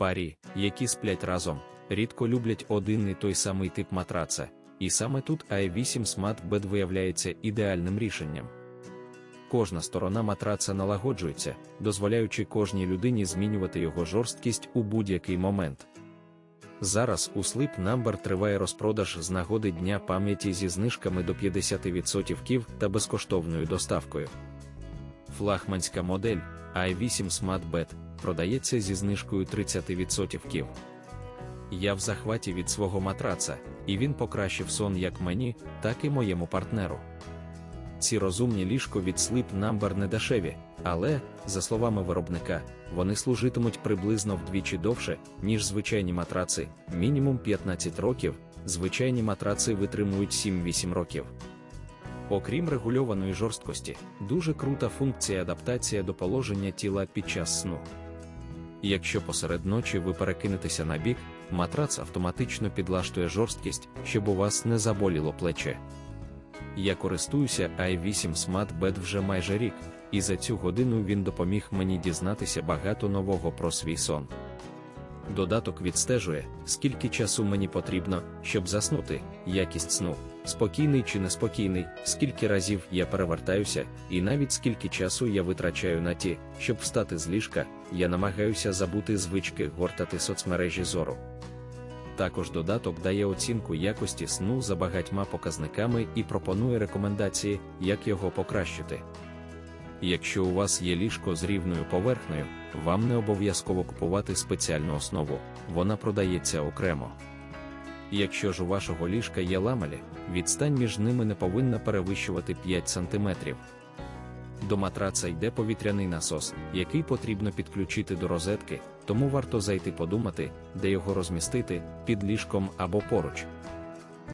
Парі, які сплять разом, рідко люблять один і той самий тип матраца, і саме тут i8 Smart Bed виявляється ідеальним рішенням. Кожна сторона матраца налагоджується, дозволяючи кожній людині змінювати його жорсткість у будь-який момент. Зараз у Sleep Number триває розпродаж з нагоди Дня пам'яті зі знижками до 50% та безкоштовною доставкою. Флагманська модель i8 Smart Bed продається зі знижкою 30%. Я в захваті від свого матраца, і він покращив сон як мені, так і моєму партнеру. Ці розумні ліжко від Sleep Number не дешеві, але, за словами виробника, вони служитимуть приблизно вдвічі довше, ніж звичайні матраци, мінімум 15 років, звичайні матраци витримують 7-8 років. Окрім регульованої жорсткості, дуже крута функція адаптація до положення тіла під час сну. Якщо посеред ночі ви перекинетеся на бік, матрац автоматично підлаштує жорсткість, щоб у вас не заболіло плече. Я користуюся i8 Smart Bed вже майже рік, і за цю годину він допоміг мені дізнатися багато нового про свій сон. Додаток відстежує, скільки часу мені потрібно, щоб заснути, якість сну, спокійний чи неспокійний, скільки разів я перевертаюся, і навіть скільки часу я витрачаю на ті, щоб встати з ліжка, я намагаюся забути звички гортати соцмережі зору. Також додаток дає оцінку якості сну за багатьма показниками і пропонує рекомендації, як його покращити. Якщо у вас є ліжко з рівною поверхнею, вам не обов'язково купувати спеціальну основу, вона продається окремо. Якщо ж у вашого ліжка є ламелі, відстань між ними не повинна перевищувати 5 см. До матраца йде повітряний насос, який потрібно підключити до розетки, тому варто зайти подумати, де його розмістити, під ліжком або поруч.